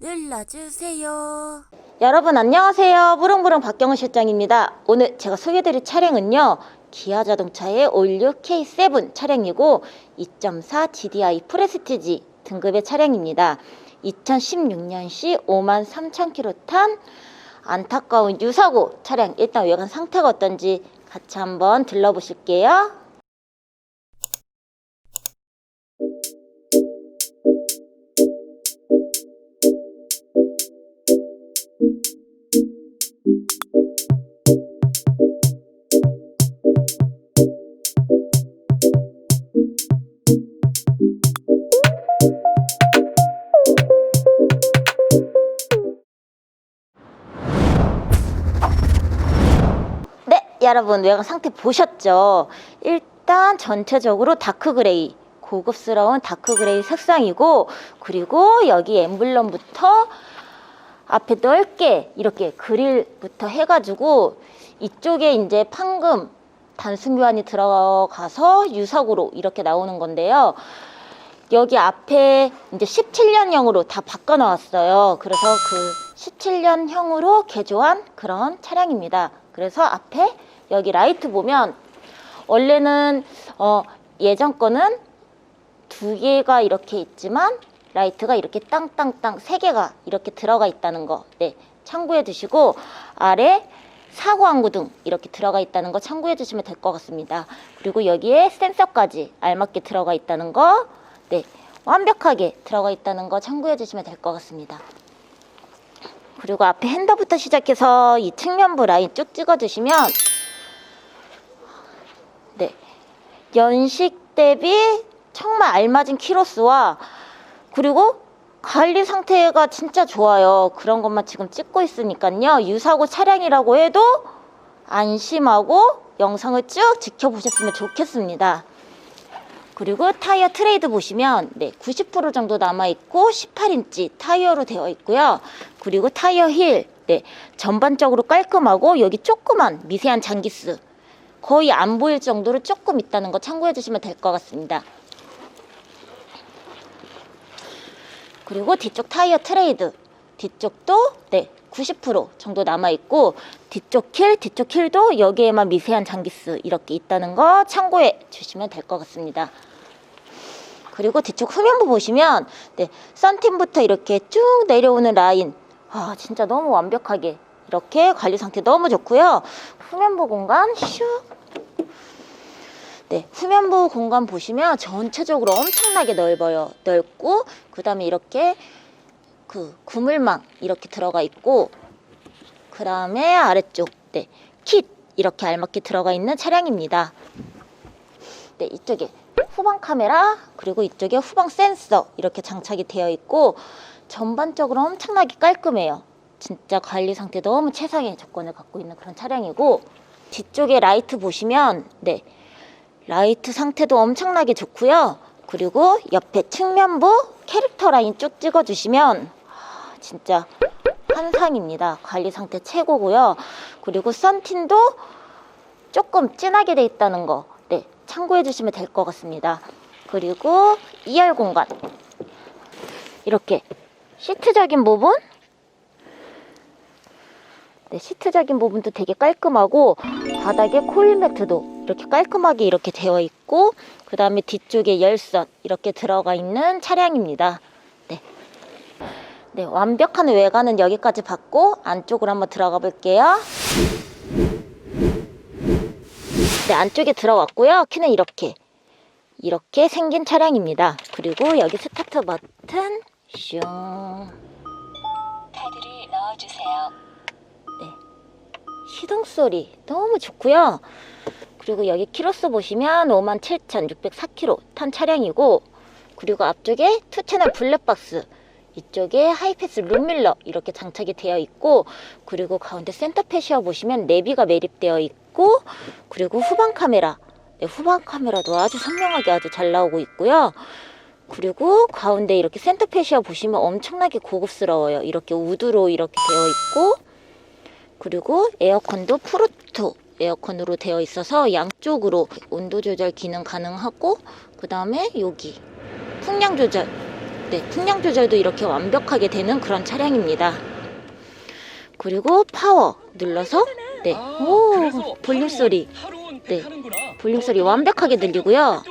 눌러주세요. 여러분 안녕하세요. 부릉부릉 박경은 실장입니다. 오늘 제가 소개해드릴 차량은요. 기아 자동차의 올류 K7 차량이고 2.4 GDI 프레스티지 등급의 차량입니다. 2016년시 5만 3천 킬로 탄 안타까운 유사고 차량 일단 외관 상태가 어떤지 같이 한번 들러보실게요. 여러분 외관 상태 보셨죠? 일단 전체적으로 다크 그레이, 고급스러운 다크 그레이 색상이고 그리고 여기 엠블럼부터 앞에 넓게 이렇게 그릴부터 해가지고 이쪽에 이제 판금 단순 교환이 들어가서 유석으로 이렇게 나오는 건데요. 여기 앞에 이제 17년형으로 다 바꿔 나왔어요. 그래서 그 17년형으로 개조한 그런 차량입니다. 그래서 앞에 여기 라이트 보면 원래는 어 예전 거는 두 개가 이렇게 있지만 라이트가 이렇게 땅땅땅 세 개가 이렇게 들어가 있다는 거, 네 참고해 두시고 아래 사고 안구등 이렇게 들어가 있다는 거 참고해 주시면 될 것 같습니다. 그리고 여기에 센서까지 알맞게 들어가 있다는 거, 네 완벽하게 들어가 있다는 거 참고해 주시면 될 것 같습니다. 그리고 앞에 핸더부터 시작해서 이 측면부 라인 쭉 찍어 주시면 네 연식 대비 정말 알맞은 키로수와 그리고 관리 상태가 진짜 좋아요. 그런 것만 지금 찍고 있으니까요. 유사고 차량이라고 해도 안심하고 영상을 쭉 지켜보셨으면 좋겠습니다. 그리고 타이어 트레이드 보시면 네, 90% 정도 남아 있고 18인치 타이어로 되어 있고요. 그리고 타이어 힐 네, 전반적으로 깔끔하고 여기 조그만 미세한 장기스 거의 안 보일 정도로 조금 있다는 거 참고해 주시면 될 것 같습니다. 그리고 뒤쪽 타이어 트레이드 뒤쪽도 네, 90% 정도 남아 있고 뒤쪽 킬, 뒤쪽 킬도 여기에만 미세한 장기스 이렇게 있다는 거 참고해 주시면 될 것 같습니다. 그리고 뒤쪽 후면부 보시면 네, 썬팀부터 이렇게 쭉 내려오는 라인 아 진짜 너무 완벽하게 이렇게 관리 상태 너무 좋고요. 후면부 공간 슉 네, 후면부 공간 보시면 전체적으로 엄청나게 넓어요. 넓고 그다음에 이렇게 그 구물망 이렇게 들어가 있고 그다음에 아래쪽 네, 킷 이렇게 알맞게 들어가 있는 차량입니다. 네, 이쪽에 후방 카메라 그리고 이쪽에 후방 센서 이렇게 장착이 되어 있고 전반적으로 엄청나게 깔끔해요. 진짜 관리 상태 너무 최상의 조건을 갖고 있는 그런 차량이고 뒤쪽에 라이트 보시면 네 라이트 상태도 엄청나게 좋고요. 그리고 옆에 측면부 캐릭터 라인 쭉 찍어주시면 아, 진짜 환상입니다. 관리 상태 최고고요. 그리고 썬틴도 조금 진하게 돼 있다는 거 네, 참고해 주시면 될 것 같습니다. 그리고 2열 공간 이렇게 시트적인 부분 네, 시트적인 부분도 되게 깔끔하고 바닥에 코일 매트도 이렇게 깔끔하게 이렇게 되어 있고 그 다음에 뒤쪽에 열선 이렇게 들어가 있는 차량입니다. 네. 네, 완벽한 외관은 여기까지 봤고 안쪽으로 한번 들어가 볼게요. 네, 안쪽에 들어왔고요. 키는 이렇게 이렇게 생긴 차량입니다. 그리고 여기 스타트 버튼 슝 카드를 넣어주세요. 시동 소리 너무 좋고요. 그리고 여기 키로수 보시면 57,604km 탄 차량이고 그리고 앞쪽에 투 채널 블랙박스 이쪽에 하이패스 룸밀러 이렇게 장착이 되어 있고 그리고 가운데 센터 패시어 보시면 내비가 매립되어 있고 그리고 후방 카메라 네, 후방 카메라도 아주 선명하게 아주 잘 나오고 있고요. 그리고 가운데 이렇게 센터 패시어 보시면 엄청나게 고급스러워요. 이렇게 우드로 이렇게 되어 있고 그리고 에어컨도 프루토 에어컨으로 되어 있어서 양쪽으로 온도 조절 기능 가능하고 그 다음에 여기 풍량 조절 네, 풍량 조절도 이렇게 완벽하게 되는 그런 차량입니다. 그리고 파워 눌러서 네, 아, 오 볼륨 소리, 네, 볼륨 소리 완벽하게 들리고요.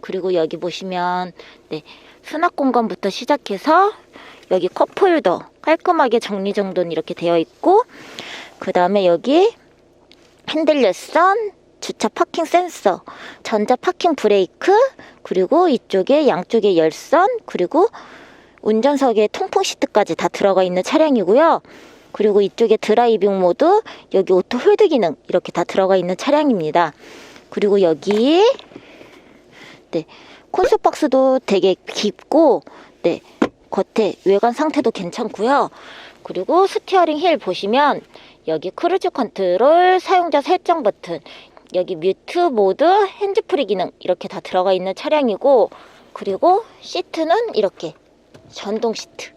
그리고 여기 보시면 네, 수납 공간부터 시작해서 여기 컵홀더 깔끔하게 정리정돈 이렇게 되어 있고 그 다음에 여기 핸들 열선 주차 파킹 센서 전자 파킹 브레이크 그리고 이쪽에 양쪽에 열선 그리고 운전석에 통풍 시트까지 다 들어가 있는 차량이고요. 그리고 이쪽에 드라이빙 모드, 여기 오토 홀드 기능 이렇게 다 들어가 있는 차량입니다. 그리고 여기 네 콘솔 박스도 되게 깊고 네 겉에 외관 상태도 괜찮고요. 그리고 스티어링 힐 보시면 여기 크루즈 컨트롤 사용자 설정 버튼 여기 뮤트 모드 핸즈프리 기능 이렇게 다 들어가 있는 차량이고 그리고 시트는 이렇게 전동 시트.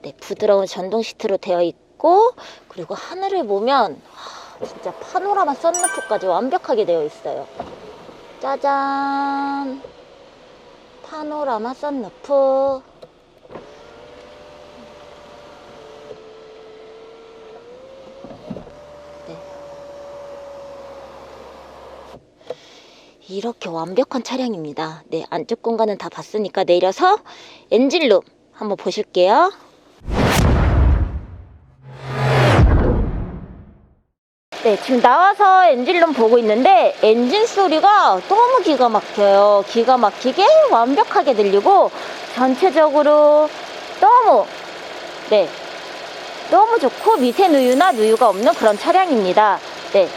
네 부드러운 전동 시트로 되어 있고 그리고 하늘을 보면 하, 진짜 파노라마 썬루프까지 완벽하게 되어 있어요. 짜잔! 파노라마 썬루프 이렇게 완벽한 차량입니다. 네, 안쪽 공간은 다 봤으니까 내려서 엔진룸 한번 보실게요. 네, 지금 나와서 엔진룸 보고 있는데 엔진 소리가 너무 기가 막혀요. 기가 막히게 완벽하게 들리고 전체적으로 너무 네, 너무 좋고 미세 누유나 누유가 없는 그런 차량입니다. 네.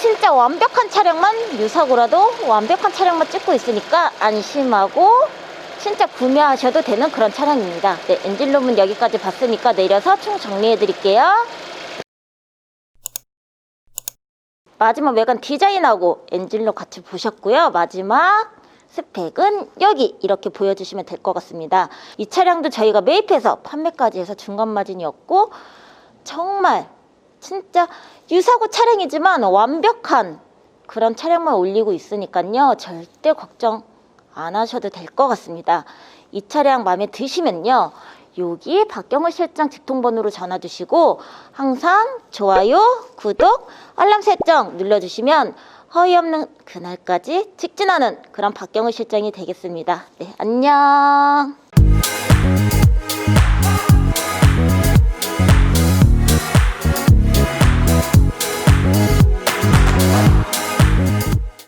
진짜 완벽한 차량만 유사고라도 완벽한 차량만 찍고 있으니까 안심하고 진짜 구매하셔도 되는 그런 차량입니다. 네, 엔진룸은 여기까지 봤으니까 내려서 총 정리해 드릴게요. 마지막 외관 디자인하고 엔진룸 같이 보셨고요. 마지막 스펙은 여기 이렇게 보여주시면 될 것 같습니다. 이 차량도 저희가 매입해서 판매까지 해서 중간 마진이었고 정말 진짜 유사고 차량이지만 완벽한 그런 차량만 올리고 있으니까요. 절대 걱정 안 하셔도 될 것 같습니다. 이 차량 마음에 드시면요. 여기 박경호 실장 직통번호로 전화 주시고 항상 좋아요, 구독, 알람 설정 눌러주시면 허위 없는 그날까지 직진하는 그런 박경호 실장이 되겠습니다. 네, 안녕.